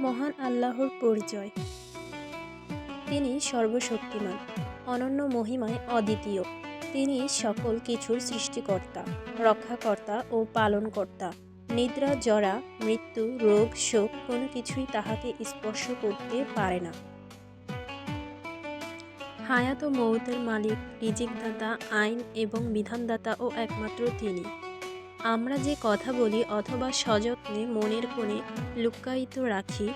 মহান আল্লাহর পরিচয়। তিনি সর্বশক্তিমান, অনন্য মহিমায় অদ্বিতীয়। তিনি সকল কিছুর সৃষ্টিকর্তা, রক্ষাকর্তা ও পালনকর্তা। নিদ্রা, জরা, মৃত্যু, রোগ, শোক কোনো কিছুই তাহাকে স্পর্শ করতে পারে না। হায়াত ও মৌতের মালিক, রিজিকদাতা, আইন এবং বিধানদাতা ও একমাত্র তিনি। আমরা যে কথা বলি অথবা সযত্নে মনের কোণে লুক্কায়িত রাখি,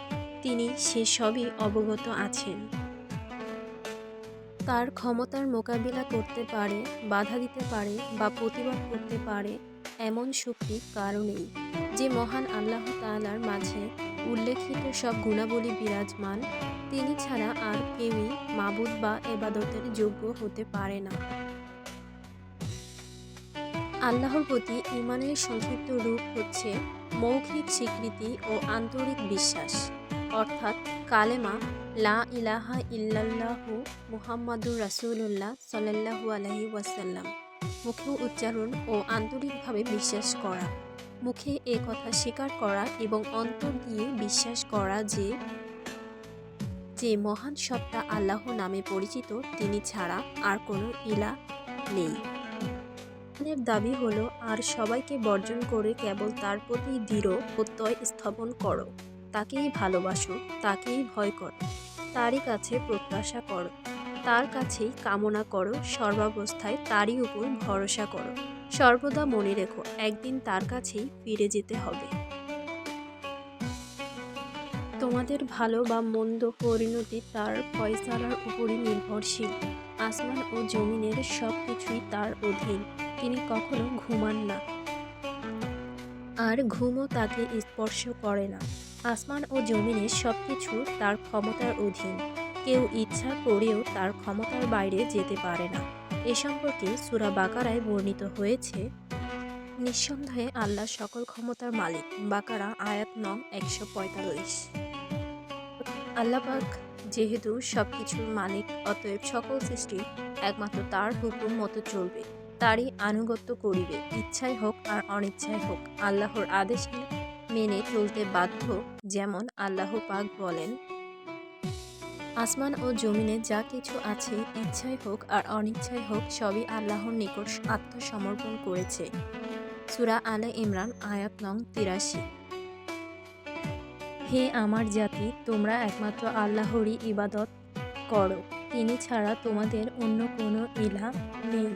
তিনি সেসবই অবগত আছেন। তার ক্ষমতার মোকাবিলা করতে পারে, বাধা দিতে পারে বা প্রতিবাদ করতে পারে এমন শক্তি কারণেই যে মহান আল্লাহ তাআলার মাঝে উল্লেখিত সব গুণাবলী বিরাজমান, তিনি ছাড়া আর কেউই মাবুদ বা এবাদতের যোগ্য হতে পারে না। আল্লাহর প্রতি ইমানের সংক্ষিপ্ত রূপ হচ্ছে মৌখিক স্বীকৃতি ও আন্তরিক বিশ্বাস। অর্থাৎ কালেমা, লা ইলাহা ইল্লাল্লাহু মুহাম্মাদুর রাসূলুল্লাহ সাল্লাল্লাহু আলাইহি ওয়াসাল্লাম, মুখে উচ্চারণ ও আন্তরিকভাবে বিশ্বাস করা। মুখে এ কথা স্বীকার করা এবং অন্তর দিয়ে বিশ্বাস করা যে যে মহান সত্তা আল্লাহ নামে পরিচিত, তিনি ছাড়া আর কোনো ইলা নেই। ইমানের দাবি হলো, আর সবাইকে বর্জন করে কেবল তার প্রতি দৃঢ় প্রত্যয় স্থাপন করো। তাকেই ভালোবাসো, তাকেই ভয় করো। তারই কাছে প্রত্যাশা করো। তার কাছেই কামনা করো, সর্বাবস্থায় তারই উপর ভরসা করো। সর্বদা মনে রেখো, একদিন তার কাছেই ফিরে যেতে হবে। তোমাদের ভালো বা মন্দ পরিণতি তার ফয়সালার উপরই নির্ভরশীল। আসমান ও জমিনের সব কিছুই তার অধীন। তিনি কখনো ঘুমান না। আর ঘুমও তাকে স্পর্শ করে না। আসমান ও জমিনের সব কিছু তার ক্ষমতার অধীন। কেউ ইচ্ছা করেও তার ক্ষমতার বাইরে যেতে পারে না। এ সম্পর্কে সুরা বাকারায় বর্ণিত হয়েছে, নিঃসন্দেহে আল্লাহ সকল ক্ষমতার মালিক। বাকারা আয়াত নং একশো পঁয়তাল্লিশ। আল্লাপাক যেহেতু সব কিছুর মালিক, অতএব সকল সৃষ্টি একমাত্র তার হুকুম মতো চলবে। তারই আনুগত্য করিবে, ইচ্ছাই হোক আর অনিচ্ছাই হোক। আল্লাহর আদেশ মেনে চলতে বাধ্য যেমন আল্লাহ পাক বলেন, আসমান ও জমিনে যা কিছু আছে, ইচ্ছাই হোক আর অনিচ্ছাই হোক, সবই আল্লাহর নিকট আত্মসমর্পণ করেছে। সুরা আলে ইমরান, আয়াত নং তিরাশি। হে আমার জাতি, তোমরা একমাত্র আল্লাহরই ইবাদত করো। তিনি ছাড়া তোমাদের অন্য কোনো ইলা নেই।